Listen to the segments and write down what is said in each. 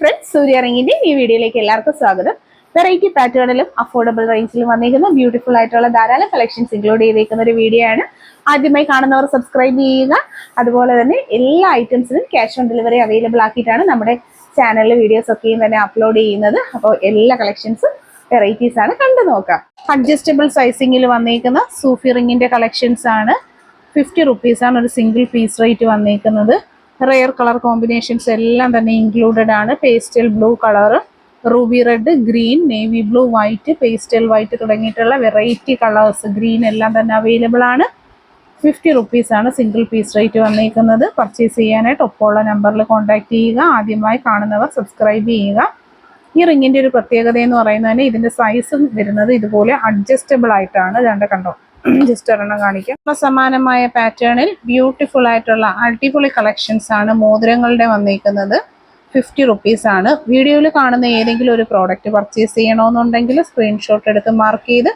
Friends സൂര്യ റിങ്ങിന്റെ ഈ വീഡിയോയിലേക്ക് എല്ലാവർക്കും സ്വാഗതം. വെറൈറ്റി പാറ്റേണിലും അഫോർഡബിൾ റേഞ്ചിലും വന്നിരിക്കുന്ന ബ്യൂട്ടിഫുൾ ആയിട്ടുള്ള ധാരാളം കളക്ഷൻസ് ഇൻക്ലൂഡ് ചെയ്തേക്കുന്ന ഒരു വീഡിയോ ആണ്. ആദ്യമായി കാണുന്നവർ സബ്സ്ക്രൈബ് ചെയ്യുക. അതുപോലെ തന്നെ എല്ലാ ഐറ്റംസിനും ക്യാഷ് ഓൺ ഡെലിവറി അവൈലബിൾ ആക്കിയിട്ടാണ് നമ്മുടെ ചാനലിൽ വീഡിയോസ് ഒക്കെയും തന്നെ അപ്ലോഡ് ചെയ്യുന്നത്. അപ്പോൾ എല്ലാ കളക്ഷൻസും വെറൈറ്റീസ് ആണ് കണ്ടു നോക്കാം. അഡ്ജസ്റ്റബിൾ സൈസിങ്ങിൽ വന്നിരിക്കുന്ന സൂഫി റിങ്ങിന്റെ കളക്ഷൻസ് ആണ്. ഫിഫ്റ്റി റുപ്പീസാണ് ഒരു സിംഗിൾ പീസ് റേറ്റ് വന്നിരിക്കുന്നത് റെയർ കളർ കോമ്പിനേഷൻസ് എല്ലാം തന്നെ ഇൻക്ലൂഡഡ് ആണ്. Pastel blue colour ruby red green navy blue white pastel white തുടങ്ങിയിട്ടുള്ള വെറൈറ്റി കളേഴ്സ് ഗ്രീൻ എല്ലാം തന്നെ അവൈലബിൾ ആണ്. ഫിഫ്റ്റി റുപ്പീസാണ് സിംഗിൾ പീസ് റേറ്റ് വന്നിരിക്കുന്നത് പർച്ചേസ് ചെയ്യാനായിട്ട് ഒപ്പമുള്ള നമ്പറിൽ കോൺടാക്ട് ചെയ്യുക. ആദ്യമായി കാണുന്നവർ സബ്സ്ക്രൈബ് ചെയ്യുക. ഈ റിങ്ങിന്റെ ഒരു പ്രത്യേകത എന്ന് പറയുന്നത് തന്നെ ഇതിന്റെ സൈസും വരുന്നത് ഇതുപോലെ അഡ്ജസ്റ്റബിൾ ആയിട്ടാണ്. രണ്ട് കണ്ടോ? ജസ്റ്റ് ഒരെണ്ണം കാണിക്കാം. സമാനമായ പാറ്റേണിൽ ബ്യൂട്ടിഫുൾ ആയിട്ടുള്ള അടിപൊളി കളക്ഷൻസ് ആണ് മോതിരങ്ങളുടെ വന്നിരിക്കുന്നത് ഫിഫ്റ്റി റുപ്പീസ് ആണ്. വീഡിയോയിൽ കാണുന്ന ഏതെങ്കിലും ഒരു പ്രോഡക്റ്റ് പർച്ചേസ് ചെയ്യണമെന്നുണ്ടെങ്കിൽ സ്ക്രീൻഷോട്ട് എടുത്ത് മാർക്ക് ചെയ്ത്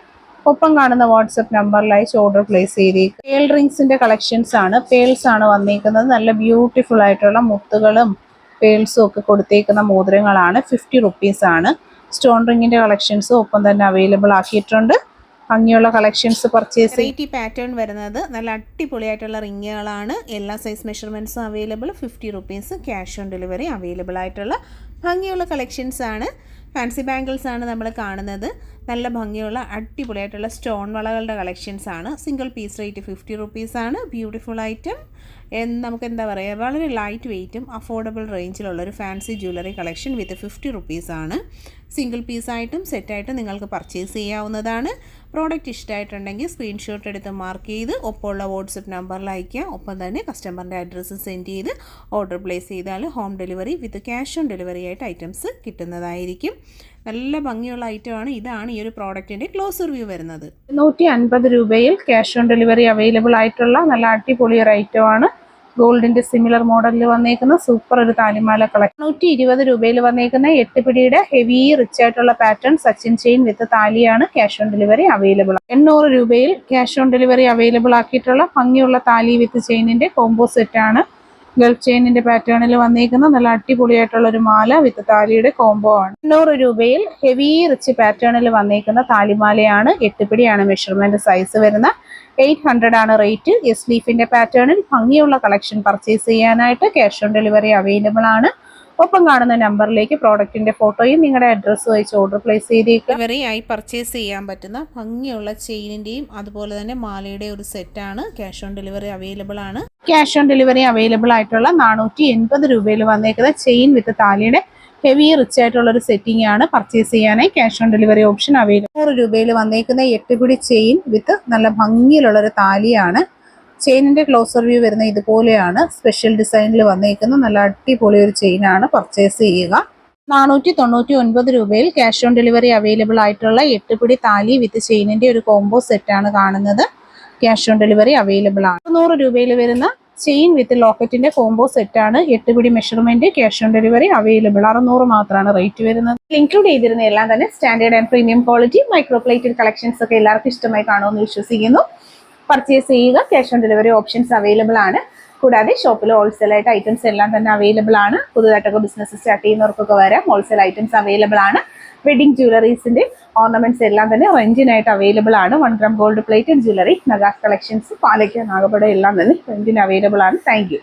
ഒപ്പം കാണുന്ന വാട്സപ്പ് നമ്പറിൽ അയച്ച് ഓർഡർ പ്ലേസ് ചെയ്തേക്കും. പേൾ റിങ്സിന്റെ കളക്ഷൻസ് ആണ്. പേൾസ് ആണ് വന്നിരിക്കുന്നത് നല്ല ബ്യൂട്ടിഫുൾ ആയിട്ടുള്ള മുത്തുകളും പേൾസും ഒക്കെ കൊടുത്തേക്കുന്ന മോതിരങ്ങളാണ്. ഫിഫ്റ്റി റുപ്പീസ് ആണ്. സ്റ്റോൺ റിങ്ങിന്റെ കളക്ഷൻസും ഒപ്പം തന്നെ അവൈലബിൾ ആക്കിയിട്ടുണ്ട്. ഭംഗിയുള്ള കളക്ഷൻസ് പർച്ചേസ് വെറൈറ്റി പാറ്റേൺ വരുന്നത് നല്ല അടിപൊളിയായിട്ടുള്ള റിങ്ങുകളാണ്. എല്ലാ size മെഷർമെന്റ്സും available fifty rupees cash on delivery available ആയിട്ടുള്ള ഭംഗിയുള്ള കളക്ഷൻസ് ആണ്. ഫാൻസി ബാംഗിൾസ് ആണ് നമ്മൾ കാണുന്നത്. നല്ല ഭംഗിയുള്ള അടിപൊളിയായിട്ടുള്ള സ്റ്റോൺ വളകളുടെ കളക്ഷൻസ് ആണ്. Single piece rate fifty rupees ആണ്. ബ്യൂട്ടിഫുൾ ഐറ്റം നമുക്ക് എന്താ പറയുക വളരെ ലൈറ്റ് വെയ്റ്റും അഫോർഡബിൾ റേഞ്ചിലുള്ള ഒരു fancy jewellery collection with fifty rupees ആണ്. സിംഗിൾ പീസായിട്ടും സെറ്റായിട്ടും നിങ്ങൾക്ക് പർച്ചേസ് ചെയ്യാവുന്നതാണ്. പ്രോഡക്റ്റ് ഇഷ്ടമായിട്ടുണ്ടെങ്കിൽ സ്ക്രീൻഷോട്ട് എടുത്ത് മാർക്ക് ചെയ്ത് ഒപ്പമുള്ള വാട്സപ്പ് നമ്പറിൽ അയയ്ക്കുക. ഒപ്പം തന്നെ കസ്റ്റമറിന്റെ അഡ്രസ്സ് സെൻഡ് ചെയ്ത് ഓർഡർ പ്ലേസ് ചെയ്താൽ home delivery with cash on delivery ആയിട്ട് ഐറ്റംസ് കിട്ടുന്നതായിരിക്കും. നല്ല ഭംഗിയുള്ള ഐറ്റമാണ് ഇതാണ് ഈ ഒരു പ്രോഡക്റ്റിന്റെ ക്ലോസ് റിവ്യൂ വരുന്നത്. നൂറ്റി അൻപത് രൂപയിൽ ക്യാഷ് ഓൺ ഡെലിവറി അവൈലബിൾ ആയിട്ടുള്ള നല്ല അടിപൊളി ഒരു ഐറ്റം ആണ്. ഗോൾഡിന്റെ സിമിലർ മോഡലിൽ വന്നേക്കുന്ന സൂപ്പർ ഒരു താലിമാല കളക്ഷൻ നൂറ്റി ഇരുപത് രൂപയിൽ വന്നേക്കുന്ന എട്ട് പിടിയുടെ ഹെവി റിച്ച് ആയിട്ടുള്ള പാറ്റേൺ സച്ചിൻ ചെയിൻ വിത്ത് താലിയാണ് ക്യാഷ് ഓൺ ഡെലിവറി അവൈലബിൾ എണ്ണൂറ് രൂപയിൽ ക്യാഷ് ഓൺ ഡെലിവറി അവൈലബിൾ ആക്കിയിട്ടുള്ള ഭംഗിയുള്ള താലി വിത്ത് ചെയിനിന്റെ കോംബോ ആണ്. ഗൾഫ് ചെയിനിന്റെ പാറ്റേണിൽ വന്നിരിക്കുന്ന നല്ല അടിപൊളിയായിട്ടുള്ള ഒരു മാല വിത്ത് താലിയുടെ കോംബോ ആണ്. എണ്ണൂറ് രൂപയിൽ ഹെവി റിച്ച് പാറ്റേണിൽ വന്നിരിക്കുന്ന താലിമാലയാണ്. എട്ടുപിടിയാണ് മെഷർമെന്റ് സൈസ് വരുന്ന. എയ്റ്റ് ഹൺഡ്രഡ് ആണ് റേറ്റ് എസ് ലീഫിന്റെ പാറ്റേണിൽ ഭംഗിയുള്ള കളക്ഷൻ പർച്ചേസ് ചെയ്യാനായിട്ട് ക്യാഷ് ഓൺ ഡെലിവറി അവൈലബിൾ ആണ്. ഒപ്പം കാണുന്ന നമ്പറിലേക്ക് പ്രോഡക്റ്റിന്റെ ഫോട്ടോയും നിങ്ങളുടെ അഡ്രസ്സ് അയച്ച് ഓർഡർ പ്ലേസ് ചെയ്തേക്കുക. ഡെലിവറി ആയി പർച്ചേസ് ചെയ്യാൻ പറ്റുന്ന ഭംഗിയുള്ള ചെയിനിന്റെയും അതുപോലെ തന്നെ മാലയുടെ ഒരു സെറ്റ് ആണ്. ക്യാഷ് ഓൺ ഡെലിവറി അവൈലബിൾ ആണ്. ക്യാഷ് ഓൺ ഡെലിവറി അവൈലബിൾ ആയിട്ടുള്ള നാനൂറ്റി എൺപത് രൂപയിൽ വന്നേക്കുന്ന ചെയിൻ വിത്ത് താലിയുടെ ഹെവി റിച്ച് ആയിട്ടുള്ള ഒരു സെറ്റിംഗ് ആണ് പർച്ചേസ് ചെയ്യാനായി cash on delivery option available നൂറ് രൂപയിൽ വന്നേക്കുന്ന എട്ട് പിടി ചെയിൻ വിത്ത് നല്ല ഭംഗിയിലുള്ള ഒരു താലിയാണ് ചെയിനിന്റെ ക്ലോസർ വ്യൂ വരുന്ന ഇതുപോലെയാണ് സ്പെഷ്യൽ ഡിസൈനിൽ വന്നേക്കുന്ന നല്ല അടിപൊളി ഒരു ചെയിനാണ് പർച്ചേസ് ചെയ്യുക. നാനൂറ്റി തൊണ്ണൂറ്റി ഒൻപത് രൂപയിൽ ക്യാഷ് ഓൺ ഡെലിവറി അവൈലബിൾ ആയിട്ടുള്ള എട്ട് പിടി താലി വിത്ത് ചെയിനിന്റെ ഒരു കോംബോ സെറ്റാണ് കാണുന്നത്. ക്യാഷ് ഓൺ ഡെലിവറി അവൈലബിൾ ആണ്. നൂറ് രൂപയിൽ വരുന്ന ചെയിൻ വിത്ത് ലോക്കറ്റിന്റെ കോംബോ സെറ്റാണ് എട്ട് പിടി measurement cash on delivery available അറുന്നൂറ് മാത്രമാണ് റേറ്റ് വരുന്നത്. ഇൻക്ലൂഡ് ചെയ്തിരുന്ന എല്ലാം തന്നെ standard and premium quality micro plated collections ഒക്കെ എല്ലാവർക്കും ഇഷ്ടമായി കാണുമെന്ന് വിശ്വസിക്കുന്നു. പർച്ചേസ് ചെയ്യുക. Cash on delivery options available ആണ്. കൂടാതെ ഷോപ്പിൽ ഹോൾസെയിൽ ആയിട്ട് ഐറ്റംസ് എല്ലാം തന്നെ അവൈലബിൾ ആണ്. പുതുതായിട്ടൊക്കെ ബിസിനസ് സ്റ്റാർട്ട് ചെയ്യുന്നവർക്കൊക്കെ വരാം. ഹോൾസെയിൽ ഐറ്റംസ് അവൈലബിൾ ആണ്. വെഡിങ് ജ്വല്ലറീസിന്റെ ഓർണമെന്റ്സ് എല്ലാം തന്നെ റെന്റിനായിട്ട് അവൈലബിൾ ആണ്. One gram gold plated jewellery നഗാസ് collections പാലയ്ക്ക നാഗപട എല്ലാം തന്നെ റെന്റിന് അവൈലബിൾ ആണ്. താങ്ക്